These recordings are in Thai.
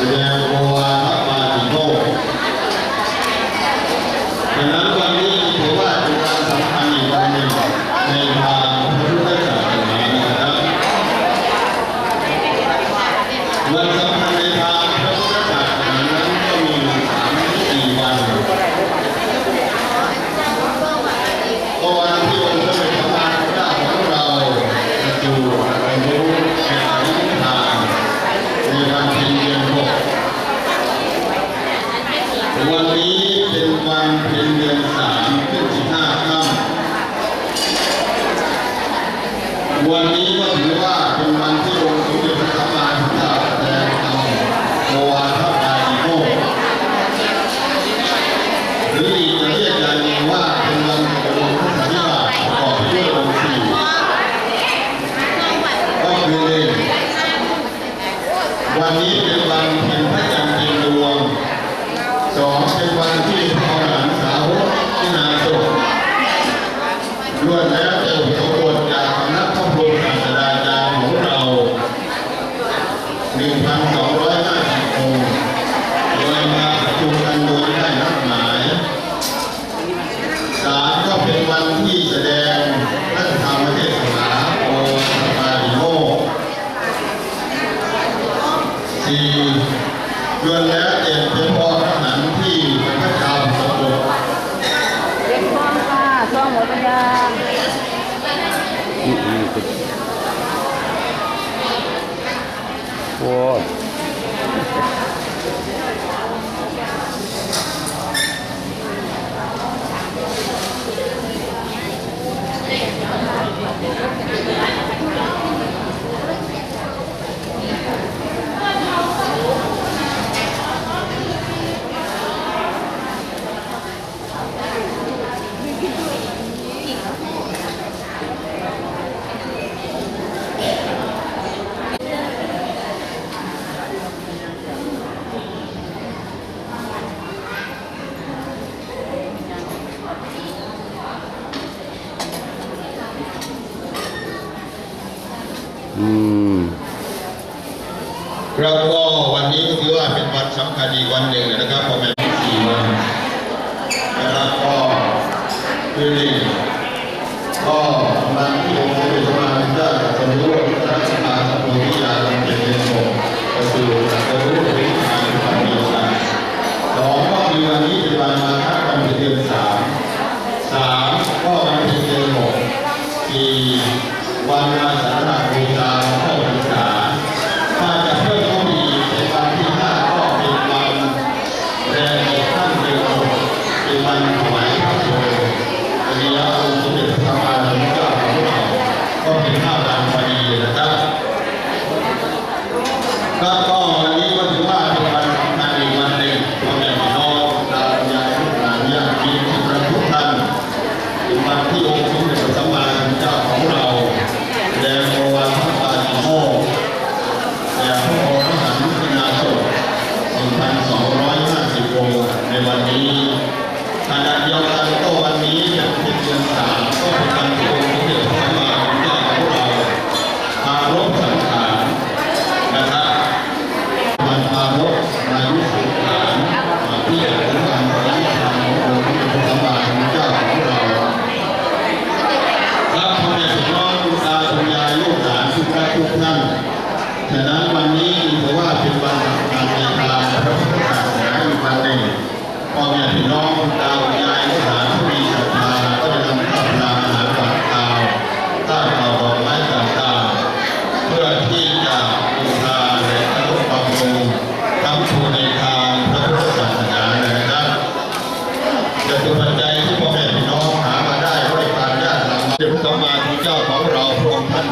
Again, Really? Mm-hmm. eat. Whoa. ก็วันนี้ก็คือว่าเป็นวันสำคัญอีกวันหนึ่งนะครับประม่ณสี่วันนะครับก็คือ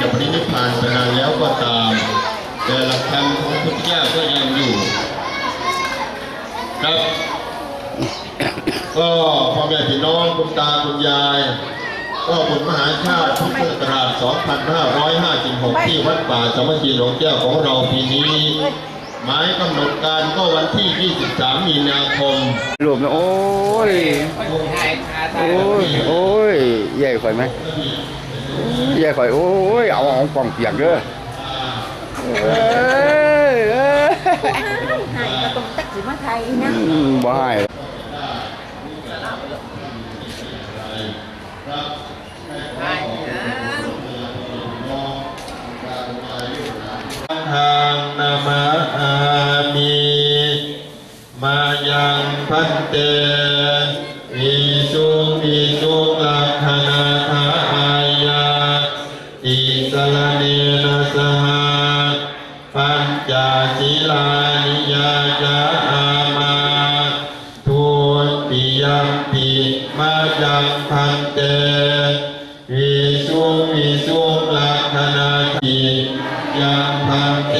จะปฏินิพพานไปนานแล้วก็ตาม แต่หลักธรรมของพุทธเจ้าก็ยังอยู่ ครับก็พ่อแม่พี่น้องคุณตาคุณยาย ก็บุญมหาชาติพุทธศักราช2556 ที่วัดป่าสามัคคีหลวงแก้วของเราปีนี้ หมายกำหนดการก็วันที่ 23 มีนาคมรวมนะโอ้ย โอ้ย โอ้ย ใหญ่ไปไหม về phải ôi ảo ông còn tiền cơ bỏ hai. Hàng nam ami, ma yang phật ลานิยายามาทุติยปิมายพันเตวิสุวิสุลัขณาติยพันเต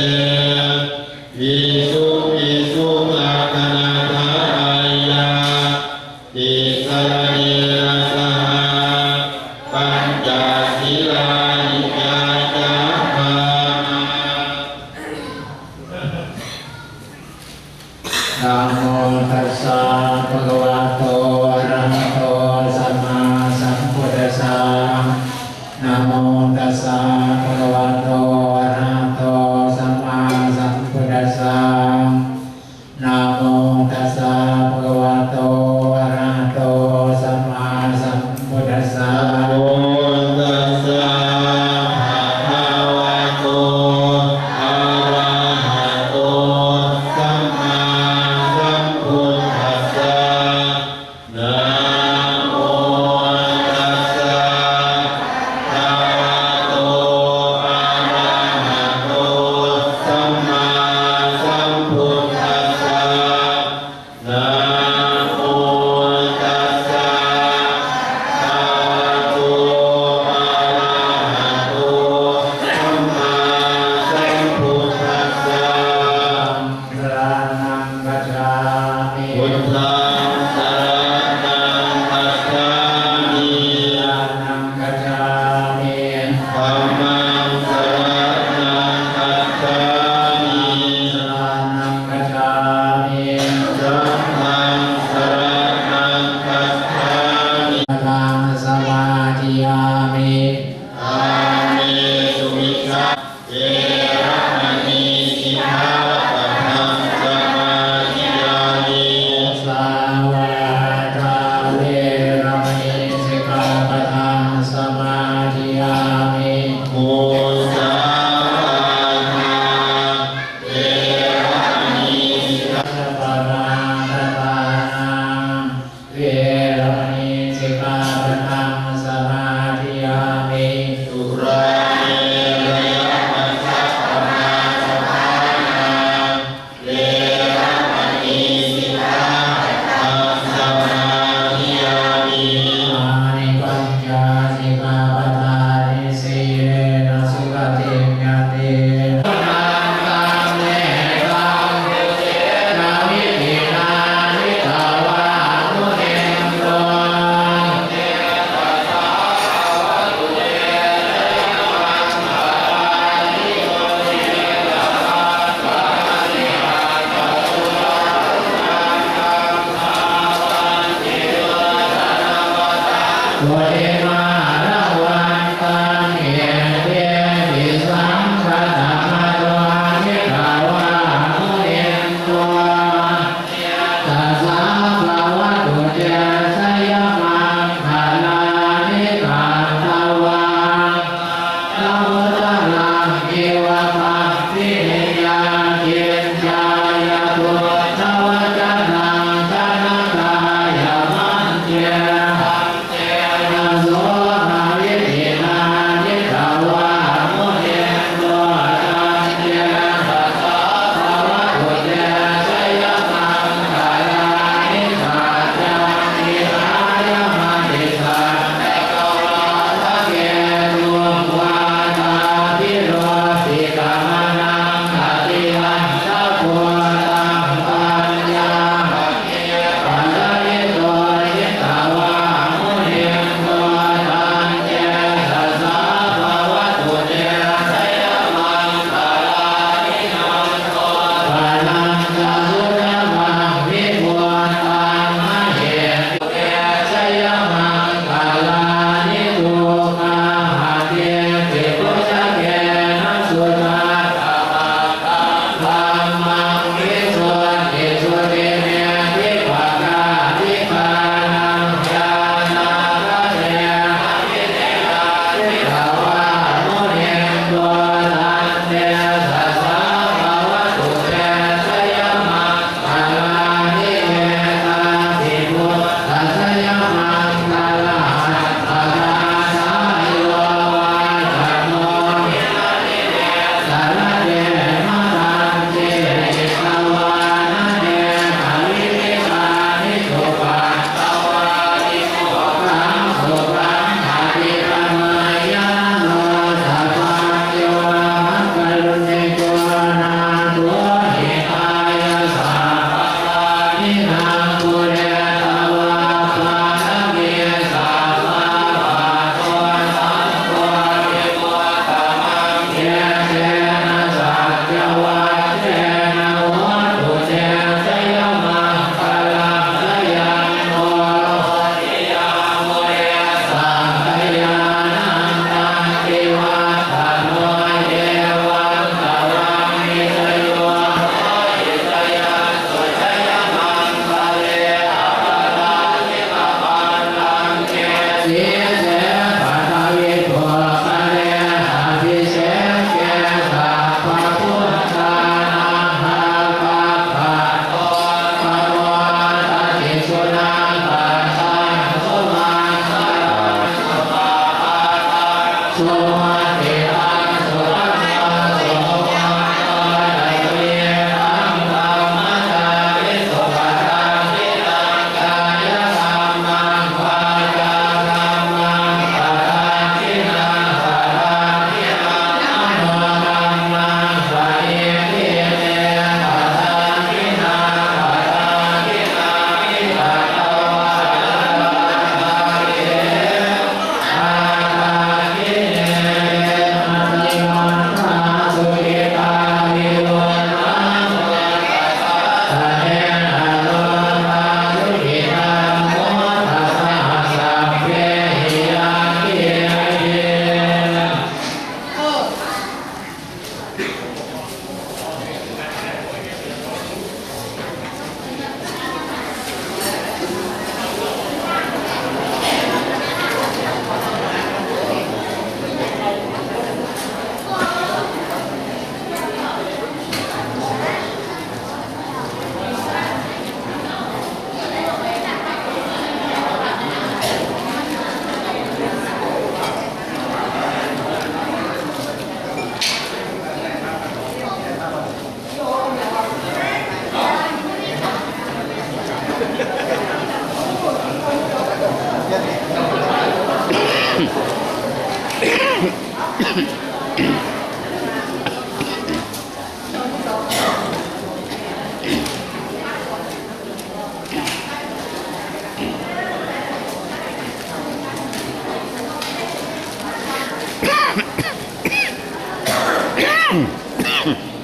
Hmm.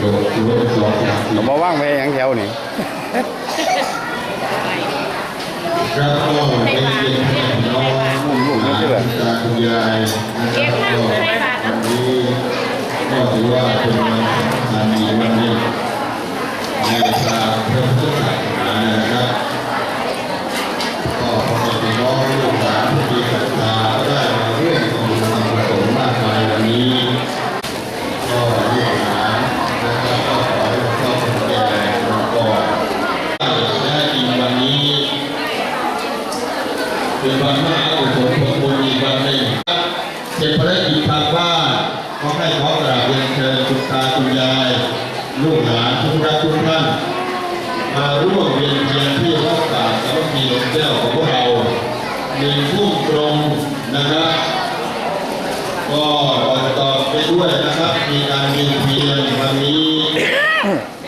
โดยถือว่าเป็นสองสามสี่ก็มาว่างไปอ ก็ถือว่าเป็นวันสำคัญดีวันหนี้ในทางพระพุทธศาสนานะครับ ก็ขอให้พี่น้องลูกหลานผู้มีศรัทธาได้มาร่วมทำบุญทำกุศลมากมายวันนี้ ก็ลูกหลานนะครับก็ขอให้ครอบครัวแก่เราก่อนได้กินวันนี้เป็นวันมหาอุ ผู้ตรงนะครับก็ต่อไปด้วยนะครับ มีการเวีนเทียนวันนี้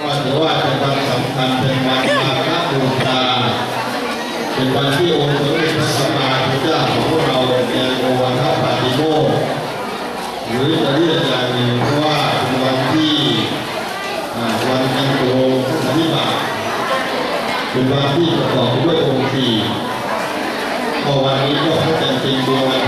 ก็ถือว่าเป็นวันสำคัญเป็นวันมาฆบูชาเป็นวันที่องค์สมเด็จพระสัมมาสัมพุทธเจ้าของเราในโอวาทปาติโมหรือจะเรียกอย่างหนึ่งว่าเป็นวันที่วันแห่งโลกปฏิบัติเป็นวันที่ประกอบ Thank you.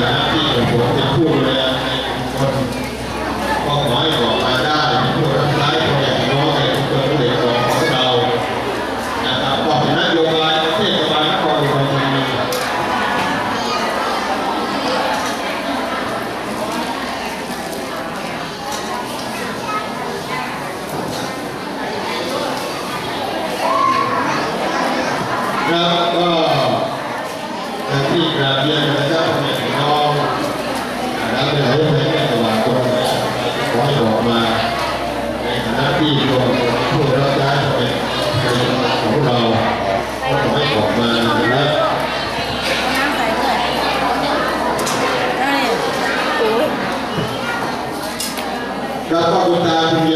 Yeah.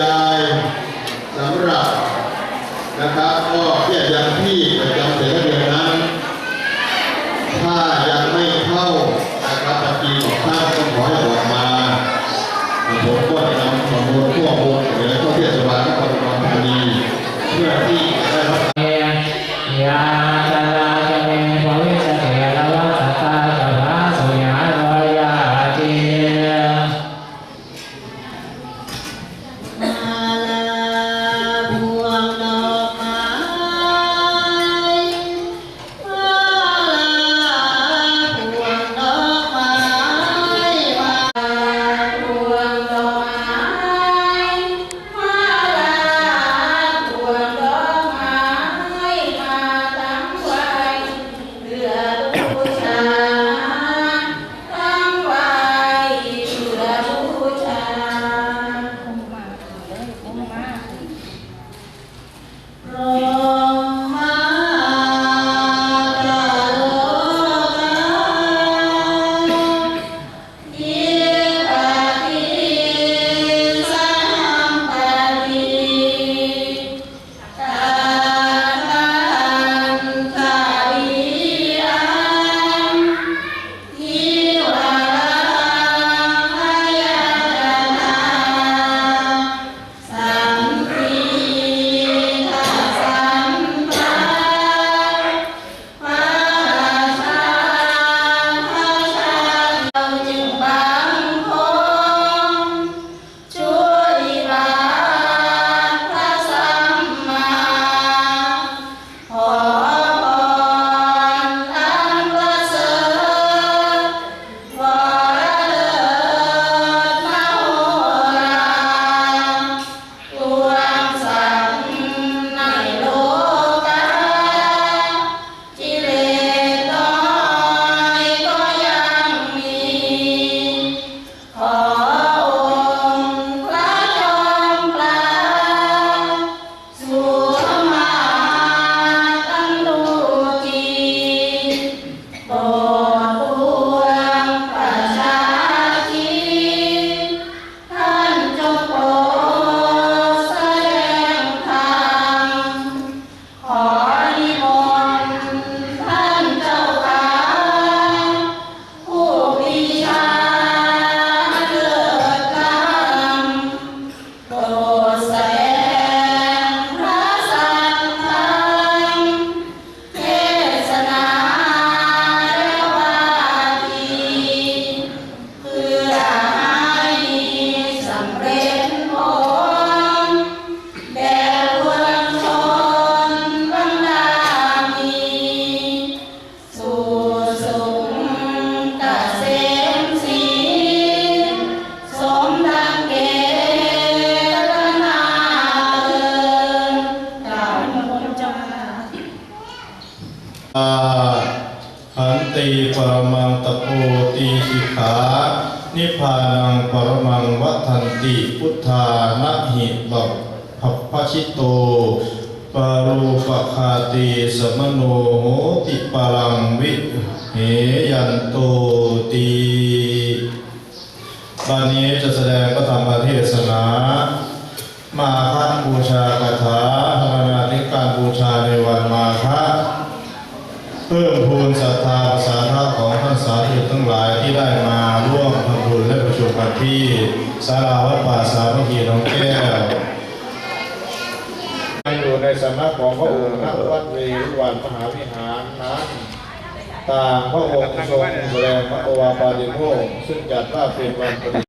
ยายสำหรับนะครับก็เพื่อยัง ติปรมังตะโพตีสิกขานิพพานังปรมังวัฏันติพุทธานะหิบัพพัพพชิตโตปารูปคาติสมโนโหติปรังวิเหยันโตตีบานนี้จะแสดงพระธรรมเทศนา มาฆบูชาคาถาธรรมนาธิการบูชาใน พิ่มพูนศรัทธาภาษาทาของท่านสาธุทั้งหลายที่ได้มาร่วมทำบุญและประชุมกันที่ศาลาวัดป่าสามัคคีหนองแก้วอยู่ในสำนักของพระองค์ณวัดเวรุวันมหาวิหารนั้นต่างพระองค์ทรงแสดงพระโอวาปาติโมกข์ซึ่งจัดว่าเป็นวันปฏิ